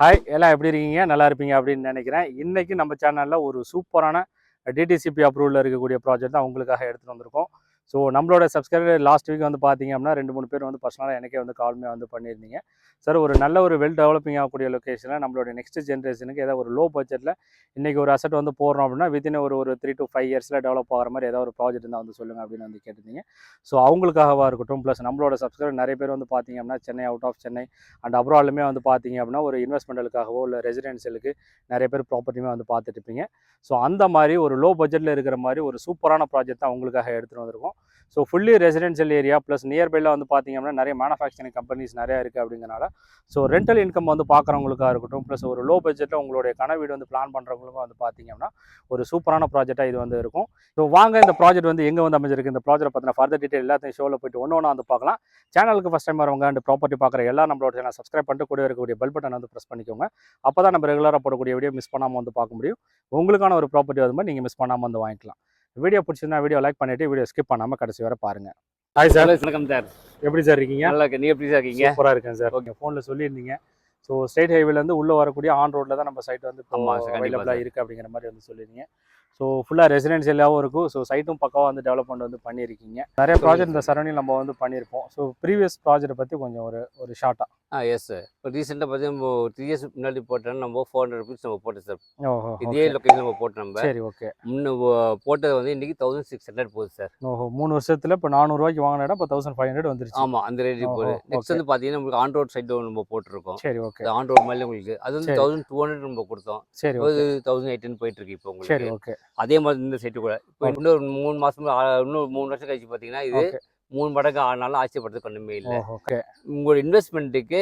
Hi எல்லாம் எப்படி இருக்கீங்க? நல்லா இருப்பீங்க அப்படின்னு நினைக்கிறேன். இன்றைக்கி நம்ம சேனலில் ஒரு சூப்பரான டிடிசிபி அப்ரூவலில் இருக்கக்கூடிய ப்ராஜெக்ட் தான் உங்களுக்காக எடுத்துகிட்டு வந்திருக்கோம். ஸோ நம்மளோட சப்ஸ்கிரைபர் லாஸ்ட் வீக் வந்து பார்த்தீங்க அப்படின்னா ரெண்டு மூணு பேர் வந்து பர்சனலாக எனக்கே வந்து கால்மே வந்து பண்ணியிருந்தீங்க. சார் ஒரு நல்ல ஒரு வெல் டெவலப்பிங் ஆகக்கூடிய லொக்கேஷனில் நம்மளோட நெக்ஸ்ட் ஜென்ரேஷனுக்கு ஏதாவது ஒரு லோ பட்ஜெட்டில் இன்றைக்கி ஒரு அசட் வந்து போடுறோம் அப்படின்னா வித்தின் ஒரு ஒரு த்ரீ டு ஃபைவ் இயர்ஸில் டெவலப் ஆகிற மாதிரி ஏதாவது ஒரு ப்ராஜெக்ட் இருந்தால் வந்து சொல்லுங்கள் அப்படின்னு வந்து கேட்டிருந்தீங்க. ஸோ அவங்களுக்காகவாக இருக்கட்டும் ப்ளஸ் நம்மளோட சப்ஸ்கிரைபர் நிறைய பேர் வந்து பார்த்தீங்க அப்படின்னா Chennai out of Chennai and அப்ராட்லுமே வந்து பார்த்தீங்க அப்படின்னா ஒரு இன்வெஸ்ட்மெண்ட்டுக்காகவோ இல்லை ரெசிடென்சியலுக்கு நிறைய பேர் ப்ராப்பர்ட்டியுமே வந்து பார்த்துட்டு இருப்பீங்க. ஸோ அந்த மாதிரி ஒரு லோ பட்ஜெட்டில் இருக்கிற மாதிரி ஒரு சூப்பரான ப்ராஜெக்ட் தான் உங்களுக்காக எடுத்துகிட்டு வந்திருக்கோம். So fully residential area plus நியர்பைல வந்து பார்த்திங்க அப்படின்னா நிறைய மேனுஃபேக்சரிங் கம்பெனிஸ் நிறையா இருக்குது அப்படிங்கிறனால ஸோ ரெண்டல் இன்கம் வந்து பார்க்குறவங்களுக்காக இருக்கட்டும் ப்ளஸ் ஒரு லோ பட்ஜெட்டில் உங்களுடைய கன வீடு வந்து பிளான் பண்ணுறவங்களுக்கும் வந்து பார்த்திங்க அப்படின்னா ஒரு சூப்பரான ப்ராஜெக்டாக இது வந்து இருக்கும். ஸோ வாங்க இந்த ப்ராஜெக்ட் வந்து எங்கே வந்து அமைஞ்சிருக்கு? இந்த ப்ராஜெக்ட் பற்றின ஃபர்தர் டீட்டெயில் எல்லாத்தையும் ஷோவில் போயிட்டு ஒன்று ஒன்றா வந்து பார்க்கலாம் சேனலுக்கு ஃபஸ்ட் டைம் வரவங்க அண்ட் ப்ராப்பர்ட்டி பார்க்குற எல்லா நம்மளோட சேனல் சப்ஸ்கிரைப் பண்ணிட்டு கூட இருக்கக்கூடிய பெல் பட்டன் வந்து ப்ரெஸ் பண்ணிக்கோங்க. அப்போ தான் நம்ம ரெகுலராக போடக்கூடிய வீடியோ மிஸ் பண்ணாமல் வந்து பார்க்க முடியும். உங்களுக்கான ஒரு ப்ராப்பர்ட்டி வந்து நீங்கள் மிஸ் பண்ணாமல் வந்து வாங்கிக்கலாம். வீடியோ பிடிச்சிருந்தா வீடியோ லைக் பண்ணிட்டு வீடியோ ஸ்கிப் பண்ணாமல் கடைசி வரை பாருங்க. ஹாய் சார் வணக்கம் சார் எப்படி சார் இருக்கீங்க? நல்லா இருக்கு நீங்க எப்படி சார் இருக்கீங்க? சூப்பராக இருக்கேன் சார் ஓகே ஃபோனில் சொல்லியிருந்தீங்க. ஸோ ஸ்டேட் ஹைவேலேருந்து உள்ளே வரக்கூடிய ஆன் ரோட்டில் தான் நம்ம சைட் வந்து அவைலபிளாக. இருக்குது அப்படிங்கிற மாதிரி வந்து சொல்லியிருந்தீங்க ஸோ ஃபுல்லாக ரெசிடென்ஷியலாகவும் இருக்கும். ஸோ சைட்டும் பக்காவாக வந்து டெவலப்மெண்ட் வந்து பண்ணியிருக்கீங்க நிறைய ப்ராஜெக்ட் இந்த சரௌண்டிங் நம்ம வந்து பண்ணியிருப்போம் ஸோ ப்ரீவியஸ் ப்ராஜெக்ட்டை பற்றி கொஞ்சம் ஒரு ஒரு ஷார்ட்டாக ஆ. எஸ் சார் இப்போ ரீசெண்டாக பார்த்தீங்கன்னா நம்ம த்ரீ இயர்ஸ் முன்னாடி போட்டோம் நம்ம ஃபோர் ஹண்ட்ரட் ருபீஸ் நம்ம போட்டோம் சார் ஓஹோ இதே லொக்கேஷன் நம்ம போட்டோம் நம்ம. சரி ஓகே. முன்ன போட்டது வந்து இன்னைக்கு தௌசண்ட் சிக்ஸ் ஹண்ட்ரட் போகுது சார் ஓஹோ மூணு வருஷத்துல இப்போ நானூறுரூவாய்க்கு வாங்கின இடம் இப்போ தௌசண்ட் ஃபைவ் ஹண்ட்ரட் வந்துருச்சு. ஆமா அந்த ஓஹோ, போகுது. நெக்ஸ்ட். வந்து பார்த்தீங்கன்னா உங்களுக்கு ஆன் ரோட் சைடு நம்ம போட்டிருக்கோம். சரி ஓகே. ஆன் ரோட் மாதிரி உங்களுக்கு அது வந்து. தௌசண்ட் டூ ஹண்ட்ரட் நம்ம கொடுத்தோம். சரி தௌசண்ட் எயிட்டின் போயிட்டு இருக்கு இப்போ உங்களுக்கு. அதே மாதிரி இந்த சைட்டு கூட. இப்போ இன்னொரு மூணு மாசம் இன்னும் மூணு வருஷம் கழிச்சு பார்த்தீங்கன்னா இது மூணு மடங்கு ஆனாலும் ஆச்சரியப்படுறது ஒன்றுமே இல்லை. உங்களோட இன்வெஸ்ட்மெண்ட்டுக்கு.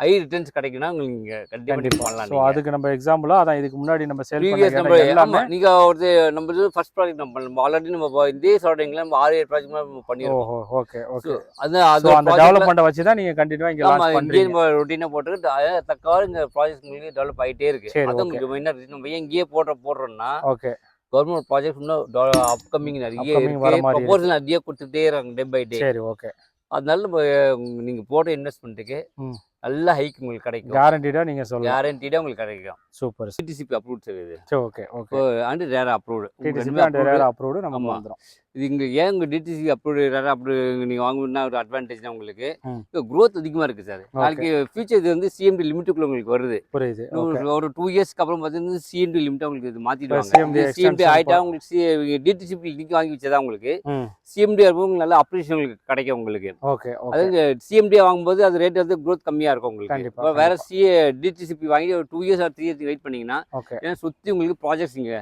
ஹை ரிட்டர்ன்ஸ் கிடைக்குன்னா உங்களுக்கு கண்டிப்பா கண்டிப்பா. பண்ணலாம் ஸோ. அதுக்கு நம்ம எக்ஸாம்பிளா அதான் இதுக்கு முன்னாடி நம்ம ப்ரீவியஸ் நம்ம எல்லாமே ஆமா நீங்க ஒரு நம்ம இது ஃபர்ஸ்ட் ப்ராஜெக்ட் நம்ம பண்ணலாம் ஆல்ரெடி நம்ம இதே சரௌண்டிங்ல நம்ம ஆறு ஏழு ப்ராஜெக்ட் நம்ம ஓஹோ ஓகே ஓகே. அது அது அந்த டெவலப்மெண்ட்டை வச்சு தான் நீங்க கண்டினியூவா இங்க லான்ச் இங்கே பண்றீங்க. நம்ம ரொட்டீனா போட்டு அது தக்கவாறு இந்த ப்ராஜெக்ட் உங்களுக்கு டெவலப் ஆயிட்டே இருக்கு. அது. உங்களுக்கு மெயினாக நம்ம ஏன் இங்கேயே போடுற போடுறோம்னா ஓகே. கவர்மெண்ட் ப்ராஜெக்ட் இன்னும் அப்கமிங் நிறைய. ப்ரொபோசல் நிறைய கொடுத்துட்டே இருக்காங்க டே பை டே சரி ஓகே அதனால நம்ம உங்க- நீங்க போடுற இன்வெஸ்ட்மெண்ட்டுக்கு. நல்ல ஹைக் உங்களுக்கு கிடைக்கும். கேரண்டீடா நீங்க சொல்லலாம் கேரண்டீடாக உங்களுக்கு கிடைக்கும். சூப்பர் சிடிசிபி அப்ரூவ் சார் இது. சரி okay okay and RERA approved DTCP and RERA approved நம்ம ஆமா. இது இங்கே ஏன் உங்கள் டிடிசி ரேர் அப்ரூவ் நீங்கள் வாங்கணும்னா ஒரு அட்வான்டேஜ்னா உங்களுக்கு. க்ரோத் அதிகமாக இருக்குது சார் நாளைக்கு ஃபியூச்சர் இது வந்து சிஎம்டி லிமிட்டுக்குள்ள உங்களுக்கு வருது. புரியுது. ஒரு டூ இயர்ஸ்க்கு அப்புறம் பார்த்தீங்கன்னா சிஎம்டி லிமிட்டை உங்களுக்கு இது மாற்றிடுவாங்க சிஎம்டி ஆகிட்டா உங்களுக்கு சி டிடிசிபி இன்னைக்கு வாங்கி வச்சதா உங்களுக்கு? சிஎம்டி உங்களுக்கு நல்ல அப்ரிஷியேஷன் உங்களுக்கு கிடைக்கும் உங்களுக்கு. ஓகே அது சிஎம்டி வாங்கும்போது அது ரேட் வந்து க்ரோத் கம்மியாக இருக்கும் உங்களுக்கு. வேற சி டிடிசிபி வாங்கி ஒரு two years or three years wait பண்ணீங்கன்னா ஏன்னா சுற்றி உங்களுக்கு ப்ராஜெக்ட்ஸ் இங்கே.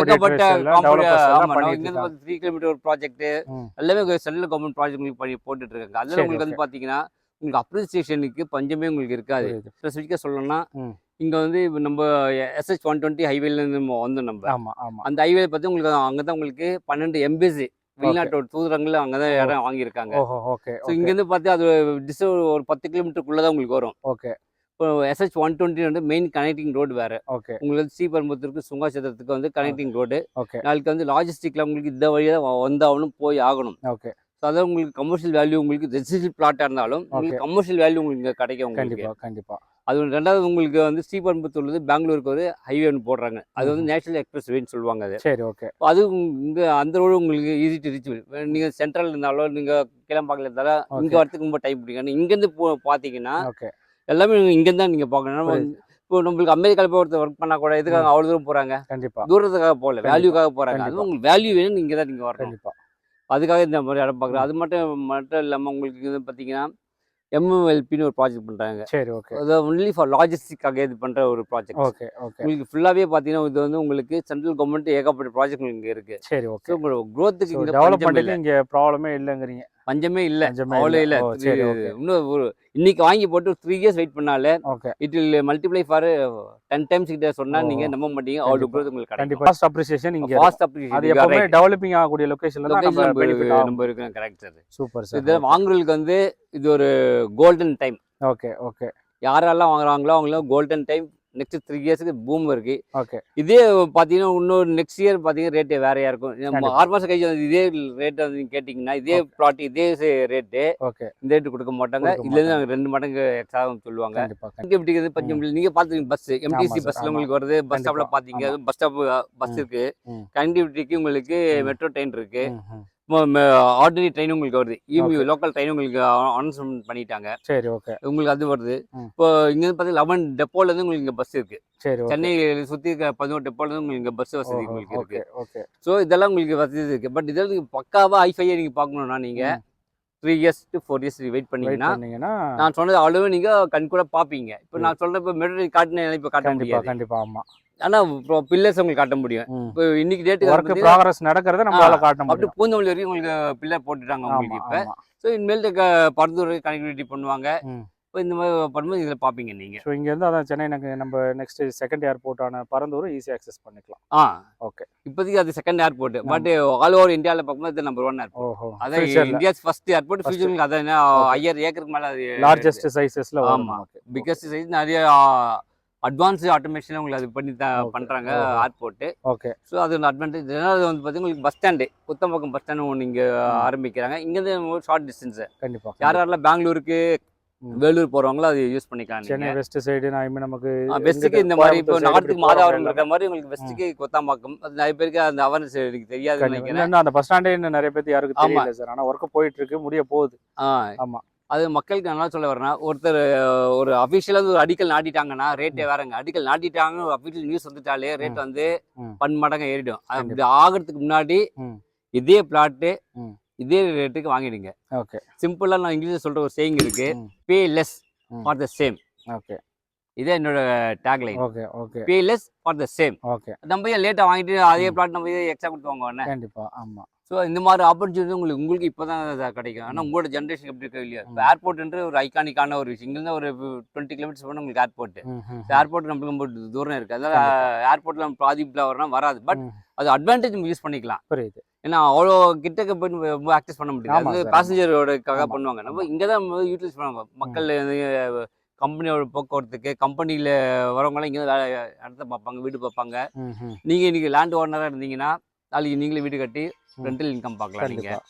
ஏகப்பட்ட த்ரீ கிலோமீட்டர் ஒரு ப்ராஜெக்ட். எல்லாமே சென்ட்ரல் கவர்மெண்ட் ப்ராஜெக்ட் பண்ணி போட்டுட்டு இருக்காங்க. அதில் உங்களுக்கு வந்து பாத்தீங்கன்னா உங்களுக்கு அப்ரிசியேஷனுக்கு பஞ்சமே உங்களுக்கு இருக்காது. ஸ்பெசிஃபிக்காக சொல்லணும்னா. இங்க வந்து இப்ப நம்ம எஸ்ஹெச் ஒன் டுவெண்ட்டி ஹைவேல இருந்து நம்ம வந்தோம் நம்ம. அந்த ஹைவே பார்த்து உங்களுக்கு அங்கே தான் உங்களுக்கு பன்னெண்டு எம்பிசி வெளிநாட்டோட தூதரங்கள் அங்கே தான் இடம் வாங்கியிருக்காங்க. ஓகே ஸோ இங்கேருந்து பார்த்து அது டிஸ் ஒரு பத்து கிலோமீட்டருக்குள்ளே தான் உங்களுக்கு வரும். ஓகே. இப்போ எஸ்ஹெச் ஒன் டுவெண்ட்டி வந்து மெயின் கனெக்டிங் ரோடு வேறு. ஓகே உங்களுக்கு ஸ்ரீபெரும்புத்தூருக்கு சுங்காச்சத்திரத்துக்கு வந்து கனெக்டிங் ரோடு ஓகே நாளைக்கு வந்து லாஜிஸ்டிக்ல உங்களுக்கு இந்த வழியாக வந்தாகணும் போய் ஆகணும். ஓகே ஸோ அதாவது உங்களுக்கு கமர்ஷியல் வேல்யூ உங்களுக்கு ரெசிடென்ஷியல் பிளாட்டாக இருந்தாலும் உங்களுக்கு கமர்ஷியல் வேல்யூ உங்களுக்கு இங்கே கிடைக்கும் உங்களுக்கு. கண்டிப்பா கண்டிப்பா. அது ரெண்டாவது உங்களுக்கு வந்து ஸ்ரீபெரும்புத்தூர்லேருந்து பெங்களூருக்கு ஒரு ஹைவே ஒன்று போடுறாங்க. அது வந்து நேஷனல் எக்ஸ்பிரஸ் வேன்னு சொல்லுவாங்க அது. சரி ஓகே அது இங்கே அந்த ரோடு உங்களுக்கு ஈஸி டு ரீச் நீங்கள் சென்ட்ரல் இருந்தாலும் நீங்கள் கிளம்பாக்கில் இருந்தாலும் இங்கே. வரத்துக்கு ரொம்ப டைம் பிடிக்கும். இங்கேருந்து போ பார்த்தீங்கன்னா ஓகே எல்லாமே இங்கேருந்து தான் நீங்கள் பார்க்கணும். இப்போ நம்மளுக்கு அமெரிக்காவில் போய் ஒருத்தர் ஒர்க் பண்ணால் கூட எதுக்காக அவ்வளோ தூரம் போகிறாங்க கண்டிப்பா. தூரத்துக்காக போகல. வேல்யூக்காக போகிறாங்க அது கண்டிப்பா. உங்களுக்கு வேல்யூ வேணும் இங்கே தான் நீங்கள் வரணும். கண்டிப்பா. அதுக்காக இந்த மாதிரி இடம் பார்க்குறோம் அது மட்டும் மட்டும் இல்லாமல் உங்களுக்கு இது பார்த்தீங்கன்னா எம்எம்எல்பின்னு ஒரு ப்ராஜெக்ட் பண்ணுறாங்க சரி ஓகே. அது ஒன்லி ஃபார் லாஜிஸ்டிக்காக இது பண்ணுற ஒரு ப்ராஜெக்ட் ஓகே ஓகே. உங்களுக்கு ஃபுல்லாகவே பார்த்தீங்கன்னா இது வந்து உங்களுக்கு சென்ட்ரல் கவர்மெண்ட் ஏகப்பட்ட ப்ராஜெக்ட் இங்கே இருக்குது சரி ஓகே. உங்களோட க்ரோத்துக்கு இங்கே டெவலப்மெண்ட்டுக்கு இல்லை. இங்க ப்ராப்ளமே இல்லைங்கிறீங்க. பஞ்சமே இல்லை. அவ்வளோ இல்ல. இன்னும் இன்னைக்கு வாங்கி போட்டு த்ரீ இயர்ஸ் வெயிட் பண்ணாலே it will multiply for ten times கிட்ட சொன்னா. நீங்க நம்ப மாட்டீங்க. அவ்வளோ. க்ரோத் உங்களுக்கு கண்டிப்பா. ஃபாஸ்ட் அப்ரிசியேஷன் இங்க ஃபாஸ்ட் அது எப்பவுமே அப்ரிஷியேஷன் டெவலப்பிங் ஆகக்கூடிய லொகேஷன்ல தான் நம்ம இருக்கிறோம் கரெக்ட் சார் சூப்பர் சார் இது வாங்குறதுக்கு வந்து இது ஒரு கோல்டன் டைம் ஓகே ஓகே. யாரெல்லாம் வாங்குறாங்களோ அவங்களாம் கோல்டன் டைம் நெக்ஸ்ட் த்ரீ இயர்ஸ்க்கு பூம் இருக்கு ஓகே இதே பார்த்தீங்கன்னா இன்னொரு நெக்ஸ்ட் இயர் பார்த்தீங்கன்னா ரேட்டு வேறையா இருக்கும். ஆறு மாதம் கழிச்சு இதே ரேட் வந்து நீங்க கேட்டிங்கன்னா இதே. ப்ளாட் இதே ரேட்டு ஓகே இந்த ரேட்டு கொடுக்க மாட்டாங்க கொடுக்க இதுல இருந்து நாங்க ரெண்டு மடங்கு எக்ஸ்ட்ரா சொல்லுவாங்க. கனெக்டிவிட்டி பஞ்சம் நீங்க பாத்துருக்கீங்க பஸ் எம்டிசி ஆமா. உங்களுக்கு வருது பஸ் பாத்தீங்க ஆமா. பஸ் ஸ்டாப் பஸ் இருக்கு. கனெக்டிவிட்டிக்கு உங்களுக்கு. மெட்ரோ ட்ரெயின் இருக்கு ம், ம். ஆர்டினரி ட்ரெயின் உங்களுக்கு வருது. இஎம்யூ. லோக்கல் ட்ரெயின் உங்களுக்கு அனௌன்ஸ்மெண்ட் பண்ணிட்டாங்க. சரி ஓகே உங்களுக்கு அது வருது. இப்போ இங்க இருந்து பார்த்தீங்கன்னா லெவன் டெப்போல இருந்து உங்களுக்கு இங்க பஸ் இருக்கு. சரி சென்னை சுத்தி இருக்க பதினோரு டெப்போல இருந்து உங்களுக்கு இங்க பஸ் வசதி உங்களுக்கு இருக்கு. ஓகே ஸோ இதெல்லாம் உங்களுக்கு வசதி இருக்கு. பட் இதெல்லாம் பக்காவா ஐஃபையா நீங்க பார்க்கணும்னா நீங்க. Three years to four years wait பண்ணீங்கன்னா நான் சொன்னது அவ்வளவு நீங்க கண் கூட பாப்பீங்க. இப்போ. நான் சொல்ற இப்போ மெட்ரோ காட்டின இப்போ காட்ட முடியாது. கண்டிப்பா ஆமா. ஆனா இப்போ பில்லர்ஸ் உங்களுக்கு காட்ட முடியும். இப்போ இன்னைக்கு டேட்டு ஒர்க் ப்ராக்ரஸ் நடக்கிறத நம்மளால காட்ட அப்படி முடியும். பூந்தமல்லி வரைக்கும் உங்களுக்கு பில்லர் போட்டுட்டாங்க உங்களுக்கு இப்போ. ஸோ இனிமேல் பரந்தூர் கனெக்டிவிட்டி பண்ணுவாங்க. இப்போ இந்த மாதிரி பண்ணும்போது இதில் பார்ப்பீங்க நீங்க ஸோ இங்க இருந்து அதான் சென்னை எனக்கு நம்ம நெக்ஸ்ட் செகண்ட் ஏர்போர்ட்டான பரந்தூர் ஈஸி அக்சஸ் பண்ணிக்கலாம் ஆ ஓகே இப்போதைக்கு அது second airport. But all over இந்தியாவில் பார்க்கும்போது இது நம்பர் ஒன் ஏர்போர்ட் ஓஹோ அதான் இந்தியாஸ் ஃபர்ஸ்ட் ஏர்போர்ட். ஃபியூச்சருக்கு அதான். ஐயாயிரம் ஏக்கருக்கு மேலே அது லார்ஜஸ்ட் சைஸஸ்ல வரும் ஆமா. நமக்கு பிக்கஸ்ட் சைஸ் நிறைய அட்வான்ஸ் ஆட்டோமேஷன் உங்களுக்கு அது பண்ணி த Okay. பண்ணுறாங்க. ஏர்போர்ட்டு ஓகே ஸோ அது ஒரு அட்வான்டேஜ் வந்து பார்த்தீங்கன்னா உங்களுக்கு பஸ் ஸ்டாண்டு புத்தம்பக்கம் பஸ் ஸ்டாண்டு ஒன்று இங்கே. ஆரம்பிக்கிறாங்க இங்கேருந்து ஷார்ட் டிஸ்டன்ஸு கண்டிப்பா யார் யாரெல்லாம் பெங்களூருக்கு. வேலூர் போகிறவங்களோ அது யூஸ் பண்ணிக்கலாம் சென்னை வெஸ்ட் சைடு நான் நமக்கு வெஸ்ட்டுக்கு இந்த மாதிரி இப்போ நார்த்துக்கு மாதாவரம் இருக்கிற மாதிரி உங்களுக்கு வெஸ்ட்டுக்கு கொத்தாம்பாக்கம். அது நிறைய பேருக்கு அந்த அவேர்னஸ் எனக்கு கண்டிப்பா. நினைக்கிறேன். அந்த பஸ் ஸ்டாண்டே இன்னும் நிறைய பேருக்கு யாருக்கு. தெரியல சார் ஆனா ஒர்க் போயிட்டு இருக்கு முடிய போகுது. ஆமா. அது மக்களுக்கு நல்லா சொல்ல வரேன்னா ஒருத்தர் ஒரு அஃபிஷியலாக ஒரு அடிக்கல் நாட்டிட்டாங்கன்னா ரேட்டே வேறங்க. அடிக்கல் நாட்டிட்டாங்க அஃபிஷியல் நியூஸ் வந்துட்டாலே ரேட் வந்து. பன்மடங்கு ஏறிடும். அது ஆகிறதுக்கு முன்னாடி. இதே பிளாட்டு. இதே ரேட்டுக்கு வாங்கிடுங்க. ஓகே சிம்பிளாக நான் இங்கிலீஷில் சொல்ற ஒரு சேயிங் இருக்கு. Pay less. For the same okay இதே என்னோட tagline okay okay pay less for the same okay நம்ம ஏன் லேட்டாக வாங்கிட்டு அதே. பிளாட் நம்ம எக்ஸ்ட்ரா கொடுத்து வாங்குவோம் கண்டிப்பா ஆமா. ஸோ இந்த மாதிரி ஆப்பர்ச்சுனிட்டி உங்களுக்கு உங்களுக்கு இப்போ தான் கிடைக்கும் ஆனால். உங்களோட ஜென்ரேஷன் எப்படி இருக்கோ இல்லையா இப்போ. ஏர்போர்ட்ன்ற ஒரு ஐகானிக்கான ஒரு விஷயம் இங்கிருந்து ஒரு டுவெண்ட்டி கிலோமீட்டர்ஸ் போனால் உங்களுக்கு ஏர்போர்ட் ஏர்போர்ட் நம்மளுக்கு ரொம்ப தூரம் இருக்குது அதனால ஏர்போர்ட்டில் நம்ம பாதிப்பில் வரணும் வராது பட். அது அட்வான்டேஜ் நம்ம யூஸ் பண்ணிக்கலாம் புரியுது ஏன்னா அவ்வளோ கிட்டக்க போய் ரொம்ப ஆக்சஸ் பண்ண முடியாது அது பேசஞ்சரோடக்காக பண்ணுவாங்க நம்ம. இங்கே தான் யூட்டிலைஸ் பண்ணுவாங்க மக்கள் கம்பெனியோட போக்குவரத்துக்கு கம்பெனியில் வரவங்களாம் இங்கே வேலை இடத்த பார்ப்பாங்க வீடு பார்ப்பாங்க. நீங்கள் இன்னைக்கு லேண்ட் ஓனராக இருந்தீங்கன்னா நாளைக்கு நீங்களே வீடு கட்டி. ரெண்டல் இன்கம் பார்க்கலாம் நீங்கள்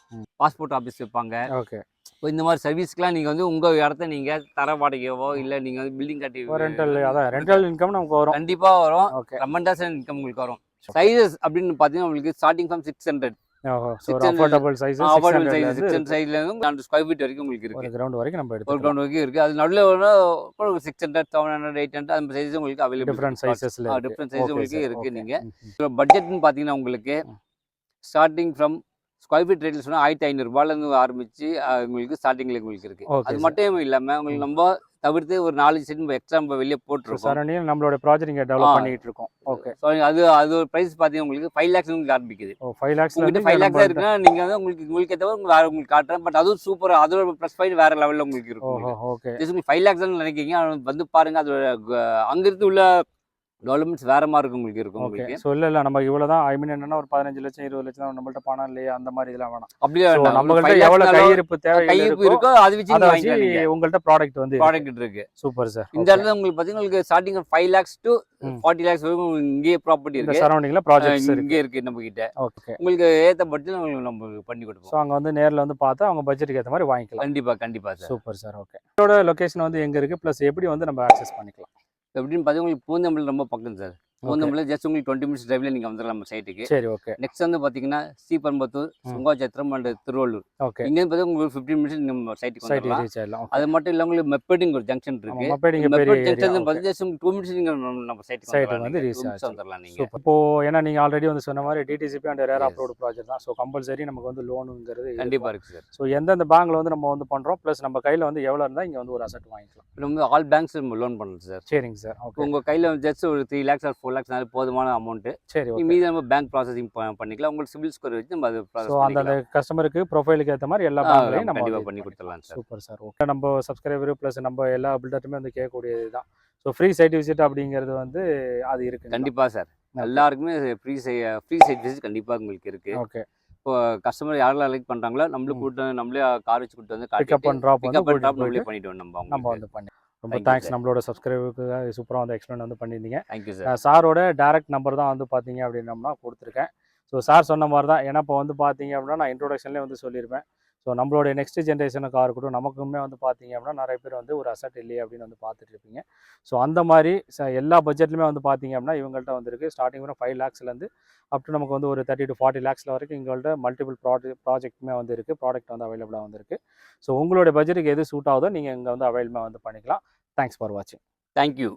பாஸ்போர்ட் ஆஃபீஸ் வைப்பாங்க. ஓகே. இப்போ இந்த மாதிரி சர்வீஸ்க்குலாம் நீங்கள் வந்து உங்கள் இடத்த நீங்கள் தர வாடகையவோ இல்லை நீங்கள் வந்து பில்டிங் கட்டி ரெண்டல் அதான் ரெண்டல் இன்கம் நமக்கு வரும். கண்டிப்பாக வரும். ஓகே. ரெமண்டாசன் இன்கம் உங்களுக்கு வரும். சைஸஸ் அப்படின்னு பார்த்தீங்கன்னா உங்களுக்கு ஸ்டார்டிங் ஃப்ரம் சிக்ஸ் ஹண்ட்ரட் ஓஹோ. ஸோ ஒரு 600 affordable size affordable size six hundred சைஸ்லேருந்து hundred square feet வரைக்கும் உங்களுக்கு ஸ்டார்டிங் ஃப்ரம் ஸ்கொயர் ஃபீட் ரேட்டில் சொன்னால் ஆயிரத்தி ஐநூறுரூபாலேருந்து ஆரம்பிச்சு அஹ், உங்களுக்கு ஸ்டார்டிங்கில் உங்களுக்கு இருக்குது அது மட்டும் இல்லாமல் உங்களுக்கு நம்ம தவிர்த்து ஒரு நாலு செட் நம்ம எக்ஸ்ட்ரா நம்ம வெளியே போட்டிருக்கோம். நம்மளோட ப்ராஜெக்ட் இங்கே டெவலப். பண்ணிட்டு இருக்கோம். ஓகே ஸோ அது அது ஒரு ப்ரைஸ் பார்த்தீங்கன்னா உங்களுக்கு ஃபைவ் லேக்ஸ் உங்களுக்கு ஆரம்பிக்குது. ஓ ஃபைவ் லேக்ஸ்ல உங்ககிட்ட ஃபைவ் லேக்ஸ் இருக்குன்னா நீங்கள் வந்து உங்களுக்கு உங்களுக்கு ஏற்ற உங்களுக்கு வேறு உங்களுக்கு காட்டுறேன். பட் அதுவும் சூப்பர் அதோட ப்ளஸ் ஃபைவ் வேறு லெவலில் உங்களுக்கு இருக்கும். ஓகே உங்களுக்கு ஃபைவ் லேக்ஸ் நினைக்கிறீங்க. வந்து பாருங்க அதோட அங்கிருந்து உள்ள டெவலப்மெண்ட்ஸ் வேற மாதிரி இருக்கும் உங்களுக்கு இருக்கும் உங்களுக்கு. ஸோ இல்லை இல்லை நம்ம இவ்வளோ தான் ஐ மீன் என்னன்னா ஒரு பதினஞ்சு லட்சம் இருபது லட்சம் தான் நம்மள்ட்ட பணம் இல்லையா அந்த மாதிரி இதெல்லாம் வேணாம். அப்படியே ஸோ வேண்டாம். நம்ம உங்களுக்கு கிட்ட five எவ்வளோ lakhs நாலும் கையிருப்பு தேவை கையிருப்பு இருக்கோ அது வச்சு உங்கள்ட்ட ப்ராடக்ட் வந்து ப்ராடக்ட் இருக்கு. சூப்பர் சார் இந்த இடத்துல உங்களுக்கு பாத்தீங்கன்னா உங்களுக்கு starting five lakhs to. Forty lakhs வரைக்கும் இங்கேயே ப்ராப்பர்ட்டி இருக்கு. சரௌண்டிங்ல ப்ராஜெக்ட்ஸ் இங்கே இருக்கு நம்ம கிட்ட. ஓகே உங்களுக்கு ஏத்த பட்ஜெட் உங்களுக்கு நம்ம பண்ணி ஸோ கொடுப்போம் அங்கே வந்து நேரில் வந்து பார்த்து அவங்க பட்ஜெட்டுக்கு ஏற்ற மாதிரி வாங்கிக்கலாம். கண்டிப்பா கண்டிப்பா சார் சூப்பர் சார் ஓகே இதோட லொகேஷன் வந்து எங்க இருக்கு? ப்ளஸ் எப்படி வந்து நம்ம ஆக்சஸ் பண்ணிக்கலாம்? எப்படின்னு பார்த்தீங்கன்னா உங்களுக்கு பூந்தமல்லி ரொம்ப பக்கம் சார். பூந்தமல்லி ஜஸ்ட் உங்களுக்கு டுவெண்ட்டி மினிட்ஸ் டிரைவ்ல நீங்க வந்துடலாம் நம்ம சைட்டுக்கு சரி ஓகே நெக்ஸ்ட் வந்து பாத்தீங்கன்னா ஸ்ரீபெரும்பத்தூர். சுங்காச்சத்திரம் அண்ட் திருவள்ளூர். ஓகே இங்க இருந்து உங்களுக்கு ஃபிஃப்டீன் மினிட்ஸ் நம்ம சைட்டுக்கு சைட் வந்துடலாம். ரீச் அது மட்டும் இல்ல உங்களுக்கு மெப்பேடிங் ஒரு ஜங்ஷன் இருக்கு. மப்பேடிங்க பெரிய மெப்பேட் ஏரியா ஜங்ஷன் பார்த்தீங்கன்னா டூ மினிட்ஸ் நீங்க நம்ம- சைட்டுக்கு வந்து ஆச்சு. வந்துடலாம் நீங்க. இப்போ ஏன்னா நீங்க ஆல்ரெடி வந்து சொன்ன மாதிரி DTCP and RERA. Approved project தான். ஸோ கம்பல்சரி நமக்கு வந்து லோனுங்கிறது கண்டிப்பா இருக்கு சார் ஸோ எந்தெந்த பேங்க்ல வந்து நம்ம வந்து பண்றோம் ப்ளஸ் நம்ம கையில வந்து எவ்வளோ இருந்தா இங்க வந்து ஒரு அசெட் வாங்கிக்கலாம். நம்ம ஆல் பேங்க்ஸ் நம்ம லோன் பண்ணலாம் சார் சரிங்க சார் ஓகே உங்க கையில ஜஸ்ட் ஒரு three lakhs or four lakhs போதுமான அமௌண்ட் சரி மீதி நம்ம பேங்க் ப்ராசஸிங் பண்ணிக்கலாம். உங்களுக்கு சிபில் ஸ்கோர் வச்சு நம்ம அது அந்த கஸ்டமருக்கு ப்ரொஃபைலுக்கு ஏற்ற மாதிரி எல்லா பேங்க்லையும் நம்ம கண்டிப்பா வந்து பண்ணி கொடுத்துடலாம் சார். சூப்பர் சார் ஓகே நம்ம சப்ஸ்கிரைபர் ப்ளஸ் நம்ம எல்லா பில்டர்ட்டுமே வந்து கேட்கக்கூடியது தான் ஸோ ஃப்ரீ சைட் விசிட் அப்படிங்கிறது வந்து அது இருக்கு கண்டிப்பா சார். எல்லாருக்குமே ஃப்ரீ ஃப்ரீ சைட் விசிட் கண்டிப்பா உங்களுக்கு இருக்கு. ஓகே இப்போ கஸ்டமர் யாரெல்லாம் லைக் பண்றாங்களோ நம்மளும். கூட்டு நம்மளே கார் வச்சு கூட்டு வந்து பிக்கப் பிக்கப் ட்ராப் நம்மளே பண்ணிட்டு நம்ம. வந்து பண்ணி ரொம்ப தேங்க்ஸ். நம்மளோட சப்ஸ்கிரைபருக்கு சூப்பராக வந்து எக்ஸ்பிளைன் வந்து பண்ணியிருந்தீங்க. தேங்க்யூ சார் சாரோட டைரக்ட் நம்பர் தான் வந்து பார்த்தீங்க அப்படின்னம்னா கொடுத்துருக்கேன். ஸோ சார் சொன்ன மாதிரி தான். ஏன்னா இப்போ வந்து பார்த்தீங்க அப்படின்னா நான் இன்ட்ரோடக்ஷன்லேயே வந்து சொல்லியிருப்பேன். ஸோ நம்மளோட நெக்ஸ்ட் ஜென்ரேஷனுக்காக இருக்கட்டும் நமக்குமே வந்து பார்த்தீங்க அப்படின்னா நிறைய பேர் வந்து ஒரு அசட் இல்லையே அப்படின்னு வந்து பார்த்துட்ருப்பீங்க ஸோ அந்த மாதிரி ச- எல்லா பட்ஜெட்லையுமே வந்து பார்த்தீங்க அப்படின்னா இவங்கள்ட்ட வந்துருக்கு. ஸ்டார்டிங் வரும் ஃபைவ் லேக்ஸ்லேருந்து அப் டு நமக்கு வந்து ஒரு தேர்ட்டி டு ஃபார்ட்டி லேக்ஸில் வரைக்கும் எங்கள்கிட்ட மல்டிபிள் ப்ராடக்ட் ப்ராஜெக்ட்டுமே வந்து இருக்குது ப்ராடக்ட் வந்து அவைலபிளாக வந்துருக்கு. ஸோ உங்களுடைய பட்ஜெட்டுக்கு எது சூட் ஆகுதோ நீங்கள் இங்கே வந்து அவைலபிளாக வந்து பண்ணிக்கலாம். தேங்க்ஸ் ஃபார் வாட்சிங் தேங்க்யூ